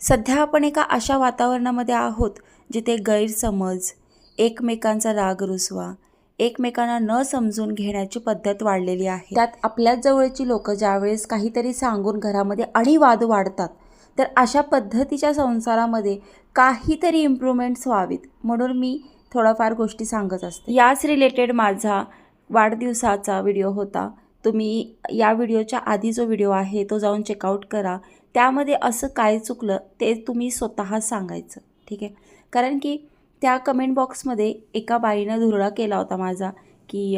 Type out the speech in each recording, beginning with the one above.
सध्या आपण एका अशा वातावरणामध्ये आहोत जिथे गैरसमज एकमेकांचा राग रुसवा एकमेकांना न समजून घेण्याची पद्धत वाढलेली आहे. त्यात आपल्याच जवळची लोकं ज्यावेळेस काहीतरी सांगून घरामध्ये आणि वाद वाढतात तर अशा पद्धतीच्या संसारामध्ये काहीतरी इम्प्रूव्हमेंट्स व्हावीत म्हणून मी थोडाफार गोष्टी सांगत असते. याच रिलेटेड माझा वाढदिवसाचा व्हिडिओ होता. तुम्ही या व्हिडिओच्या आधी जो व्हिडिओ आहे तो जाऊन चेकआउट करा. त्यामध्ये असं काय चुकलं ते तुम्ही स्वतः सांगायचं. ठीक आहे? कारण की त्या कमेंट बॉक्समध्ये एका बाईनं धुरळा केला होता माझा की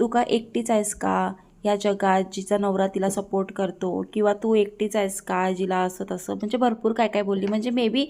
तू का एकटीच आहेस का? ह्या जगात जिचा नवरा तिला सपोर्ट करतो किंवा तू एकटीच आहेस का जिला असं तसं? म्हणजे भरपूर काय काय बोलली. म्हणजे मे बी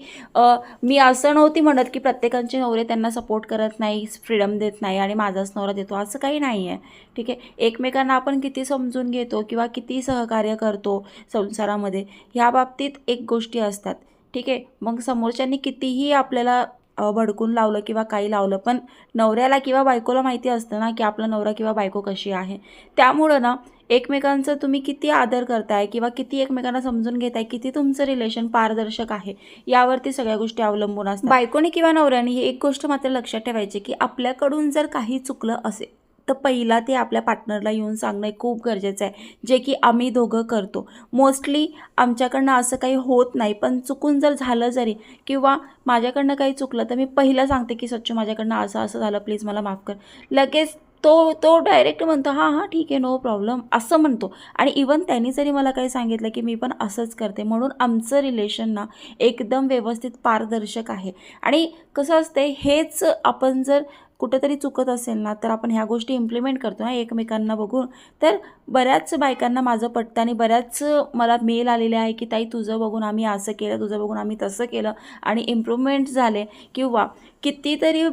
मी असं नव्हती म्हणत की प्रत्येकाचे नवरे त्यांना सपोर्ट करत नाही फ्रीडम देत नाही आणि माझाच नवरा देतो. असं काही नाही आहे ठीक आहे? एकमेकांना आपण किती समजून घेतो किंवा किती सहकार्य करतो संसारामध्ये ह्या बाबतीत एक गोष्टी असतात. ठीक आहे? मग समोरच्यांनी कितीही आपल्याला भडकून लावलं किंवा काही लावलं. पण नवऱ्याला किंवा बायकोला माहिती असतं ना की आपला नवरा किंवा बायको कशी आहे. त्यामुळं ना एकमेकांचं तुम्ही किती आदर करताय किंवा किती एकमेकांना समजून घेताय किती तुमचं रिलेशन पारदर्शक आहे यावरती सगळ्या गोष्टी अवलंबून असतात. बायकोने किंवा नवऱ्याने ही एक गोष्ट मात्र लक्षात ठेवायची की आपल्याकडून जर काही चुकलं असेल तर पहिला ते आपल्या पार्टनरला येऊन सांगणं हे खूप गरजेचं आहे. जे की आम्ही दोघं करतो. मोस्टली आमच्याकडनं असं काही होत नाही. पण चुकून जर झालं जरी किंवा माझ्याकडनं काही चुकलं तर मी पहिलं सांगते की सच्चू माझ्याकडनं असं असं झालं. प्लीज मला माफ कर. लगेच तो तो डायरेक्ट म्हणतो हां हां ठीक आहे. नो प्रॉब्लेम असं म्हणतो. आणि इवन त्यांनी जरी मला काही सांगितलं की मी पण असंच करते. म्हणून आमचं रिलेशन ना एकदम व्यवस्थित पारदर्शक आहे. आणि कसं असते हेच आपण जर कुठेतरी चुकत असेल ना तर आपण ह्या गोष्टी इम्प्लिमेंट करतो ना एकमेकांना बघून. तर बऱ्याच बायकांना माझं पटतं आणि बऱ्याच मला मेल आलेले आहे की ताई तुझं बघून आम्ही असं केलं तुझं बघून आम्ही तसं केलं. आणि इम्प्रूव्हमेंट झाले किंवा कितीतरी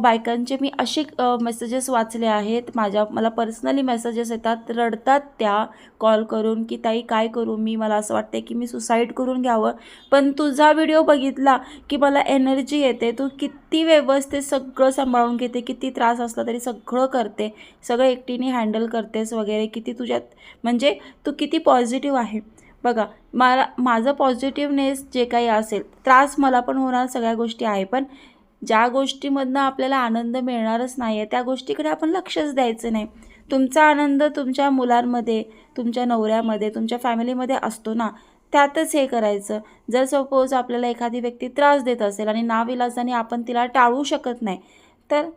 बायकांचे मी असे मेसेजेस वाचले आहेत. माझ्या मला पर्सनली मेसेजेस येतात रडतात त्या कॉल करून की ताई काय करू मी? मला असं वाटते की मी सुसाईड करून घ्यावं. पण तुझा व्हिडिओ बघितला की मला एनर्जी येते. तू किती व्यवस्थित सगळं सांभाळून घे घेते किती त्रास असला तरी सगळं करते सगळं एकटीने हँडल करतेस वगैरे किती तुझ्यात म्हणजे तू किती पॉझिटिव्ह आहे. बघा मला माझं पॉझिटिव्हनेस जे काही असेल त्रास मला पण होणार सगळ्या गोष्टी आहे पण ज्या गोष्टीमधनं आपल्याला आनंद मिळणारच नाही आहे त्या गोष्टीकडे आपण लक्षच द्यायचं नाही. तुमचा आनंद तुमच्या मुलांमध्ये तुमच्या नवऱ्यामध्ये तुमच्या फॅमिलीमध्ये असतो ना त्यातच हे करायचं. जर सपोज आपल्याला एखादी व्यक्ती त्रास देत असेल आणि नाविलाजाने आपण तिला टाळू शकत नाही तर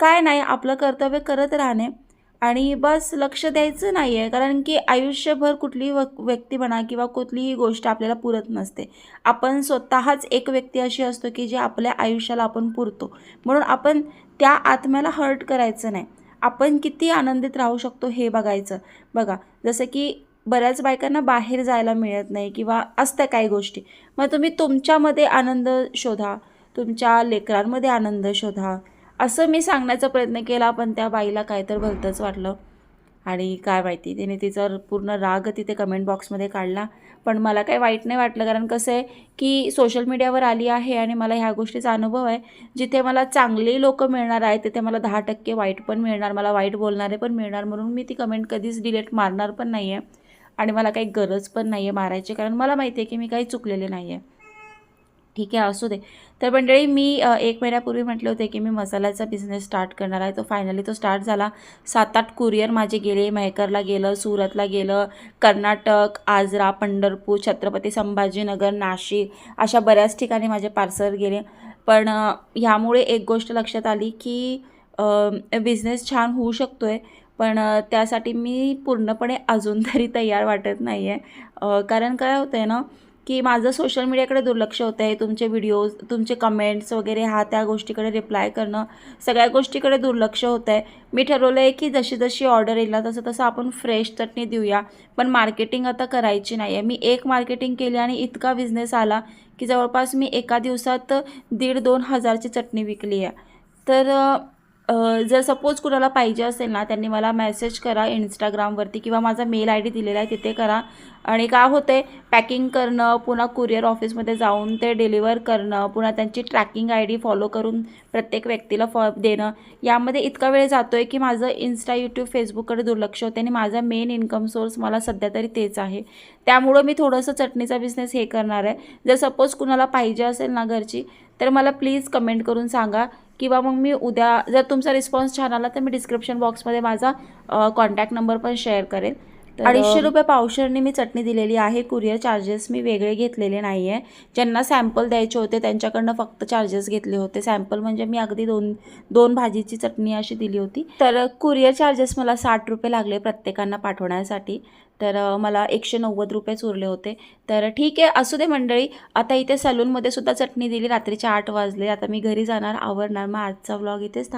काय नाही आपलं कर्तव्य करत राहणे. आणि बस लक्ष द्यायचं नाही आहे कारण की आयुष्यभर कुठलीही व व्यक्ती म्हणा किंवा कुठलीही गोष्ट आपल्याला पुरत नसते. आपण स्वतःच एक व्यक्ती अशी असतो की जी आपल्या आयुष्याला आपण पुरतो. म्हणून आपण त्या आत्म्याला हर्ट करायचं नाही. आपण किती आनंदित राहू शकतो हे बघायचं. बघा जसं की बऱ्याच बायकांना बाहेर जायला मिळत नाही किंवा असत्या काही गोष्टी. मग तुम्ही तुमच्यामध्ये आनंद शोधा तुमच्या लेकरांमध्ये आनंद शोधा असं मी सांगण्याचा प्रयत्न केला पण त्या बाईला काय तर भलतंच वाटलं. आणि काय माहिती तिने तिचा पूर्ण राग तिथे कमेंट बॉक्समध्ये काढला. पण मला काही वाईट नाही वाटलं कारण कसं आहे की सोशल मीडियावर आली आहे आणि मला ह्या गोष्टीचा अनुभव आहे. जिथे मला चांगले लोक मिळणार आहेत तिथे मला दहा टक्के वाईट पण मिळणार मला वाईट बोलणारे पण मिळणार म्हणून मी ती कमेंट कधीच डिलीट मारणार पण नाही आहे आणि मला काही गरज पण नाही आहे मारायची कारण मला माहिती आहे की मी काही चुकलेले नाही आहे ठीक आहे असू दे. तर मंडळी मी एक महिन्यापूर्वी म्हटले होते की मी मसाल्याचा बिझनेस स्टार्ट करणार आहे. तो फायनली तो स्टार्ट झाला. सात आठ कुरिअर माझे गेले. मेहकरला गेलं सुरतला गेलं कर्नाटक आजरा पंढरपूर छत्रपती संभाजीनगर नाशिक अशा बऱ्याच ठिकाणी माझे पार्सल गेले. पण ह्यामुळे एक गोष्ट लक्षात आली की बिझनेस छान होऊ शकतो आहे पण त्यासाठी मी पूर्णपणे अजून तरी तयार वाटत नाही आहे कारण काय होतं आहे ना की माझं सोशल मीडियाकडे दुर्लक्ष होतं आहे तुमचे व्हिडिओज तुमचे कमेंट्स वगैरे हा त्या गोष्टीकडे रिप्लाय करणं सगळ्या गोष्टीकडे दुर्लक्ष होतं आहे मी ठरवलं आहे की जशी जशी ऑर्डर येईल ना तसं तसं आपण फ्रेश चटणी देऊया. पण मार्केटिंग आता करायची नाही आहे मी एक मार्केटिंग केली आणि इतका बिझनेस आला की जवळपास मी एका दिवसात दीड दोन हजारची चटणी विकली आहे तर जर सपोज कुणाला पाहिजे असेल ना त्यांनी मला मेसेज करा इंस्टाग्रामवरती किंवा माझा मेल आय डी दिलेला आहे तिथे करा. आणि का होते पॅकिंग करणं पुन्हा कुरिअर ऑफिसमध्ये जाऊन ते डिलिव्हर करणं पुन्हा त्यांची ट्रॅकिंग आय डी फॉलो करून प्रत्येक व्यक्तीला फॉ देणं यामध्ये इतका वेळ जातो आहे की माझं इन्स्टा यूट्यूब फेसबुककडे दुर्लक्ष होते आणि माझा मेन इन्कम सोर्स मला सध्या तरी तेच आहे. त्यामुळं मी थोडंसं चटणीचा बिझनेस हे करणार आहे. जर सपोज कुणाला पाहिजे असेल ना घरची तर मला प्लीज कमेंट करून सांगा. किंवा मग मी उद्या जर तुमचा रिस्पॉन्स छान आला तर मी डिस्क्रिप्शन बॉक्समध्ये माझा कॉन्टॅक्ट नंबर पण शेअर करेन. अडीचशे रुपये पावशरने मी चटणी दिलेली आहे. कुरिअर चार्जेस मी वेगळे घेतलेले नाही आहे ज्यांना सॅम्पल द्यायचे होते त्यांच्याकडनं फक्त चार्जेस घेतले होते. सॅम्पल म्हणजे मी अगदी दोन दोन भाजीची चटणी अशी दिली होती. तर कुरिअर चार्जेस मला साठ रुपये लागले प्रत्येकांना पाठवण्यासाठी. तर मला एकशे नव्वद रुपयेच उरले होते. तर ठीक आहे असू दे मंडळी. आता इथे सलूनमध्ये सुद्धा चटणी दिली. रात्रीचे आठ वाजले. आता मी घरी जाणार आवरणार. मग आजचा व्लॉग इथेच